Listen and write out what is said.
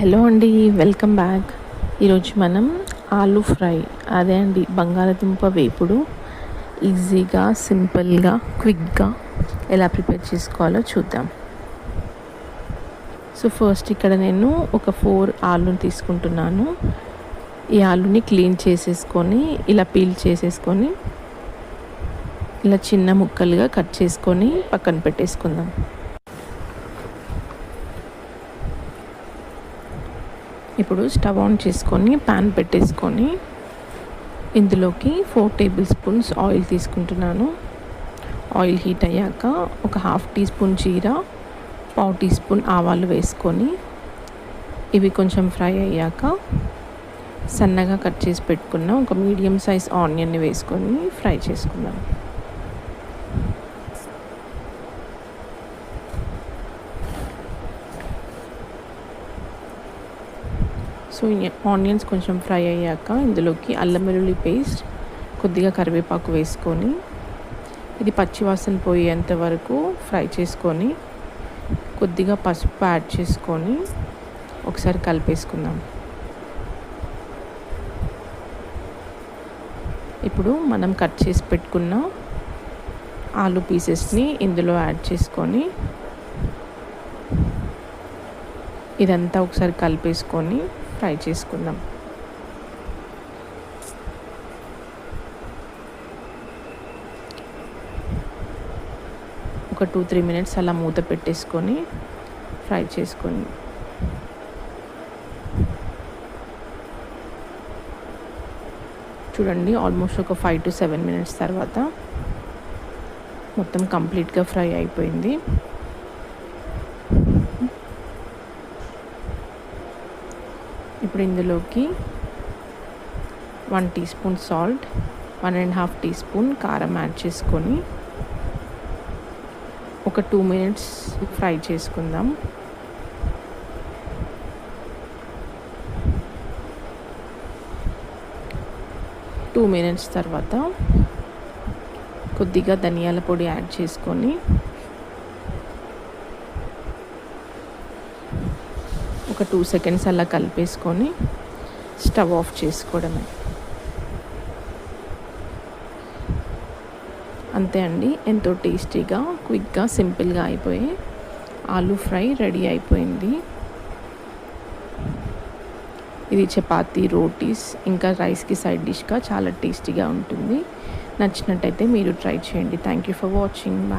Hello అండి welcome back. ఈరోజు మనం ఆలూ ఫ్రై అదే అండి బంగాళదుంప వేపుడు. ఈజీగా సింపుల్గా క్విక్గా ఎలా ప్రిపేర్ చేసుకోవాలో చూద్దాం. సో ఫస్ట్ ఇక్కడ నేను ఒక ఫోర్ ఆలూని తీసుకుంటున్నాను. ఈ ఆలూని క్లీన్ చేసేసుకొని ఇలా పీల్ చేసేసుకొని ఇలా చిన్న ముక్కలుగా కట్ చేసుకొని పక్కన పెట్టేసుకుందాం. ఇప్పుడు స్టవ్ ఆన్ చేసుకొని ప్యాన్ పెట్టేసుకొని ఇందులోకి ఫోర్ టేబుల్ స్పూన్స్ ఆయిల్ తీసుకుంటున్నాను. ఆయిల్ హీట్ అయ్యాక ఒక హాఫ్ టీ స్పూన్ జీర పావు టీ స్పూన్ ఆవాలు వేసుకొని ఇవి కొంచెం ఫ్రై అయ్యాక సన్నగా కట్ చేసి పెట్టుకున్న ఒక మీడియం సైజ్ ఆనియన్ని వేసుకొని ఫ్రై చేసుకున్నాను సో ఆనియన్స్ కొంచెం ఫ్రై అయ్యాక ఇందులోకి అల్లం వెల్లుల్లి పేస్ట్ కొద్దిగా కరివేపాకు వేసుకొని ఇది పచ్చివాసన పోయేంత వరకు ఫ్రై చేసుకొని కొద్దిగా పసుపు యాడ్ చేసుకొని ఒకసారి కలిపేసుకుందాం. ఇప్పుడు మనం కట్ చేసి పెట్టుకున్న ఆలు పీసెస్ని ఇందులో యాడ్ చేసుకొని ఇదంతా ఒకసారి కలిపేసుకొని ఫ్రై చేసుకుందాం. ఒక టూ త్రీ మినిట్స్ అలా మూత పెట్టేసుకొని ఫ్రై చేసుకొని చూడండి ఆల్మోస్ట్ ఒక ఫైవ్ టు సెవెన్ మినిట్స్ తర్వాత మొత్తం కంప్లీట్గా ఫ్రై అయిపోయింది. ఇప్పుడు ఇందులోకి one teaspoon salt one and half teaspoon కారం యాడ్ చేసుకొని ఒక టూ మినిట్స్ ఫ్రై చేసుకుందాం. టూ మినిట్స్ తర్వాత కొద్దిగా ధనియాల పొడి యాడ్ చేసుకొని ఒక టూ సెకండ్స్ అలా కలిపేసుకొని స్టవ్ ఆఫ్ చేసుకోవడమే. అంతే అండి ఎంతో టేస్టీగా క్విక్గా సింపుల్గా అయిపోయి ఆలూ ఫ్రై రెడీ అయిపోయింది. ఇది చపాతీ రోటీస్ ఇంకా రైస్కి సైడ్ డిష్గా చాలా టేస్టీగా ఉంటుంది. నచ్చినట్టయితే మీరు ట్రై చేయండి. Thank you for watching. Bye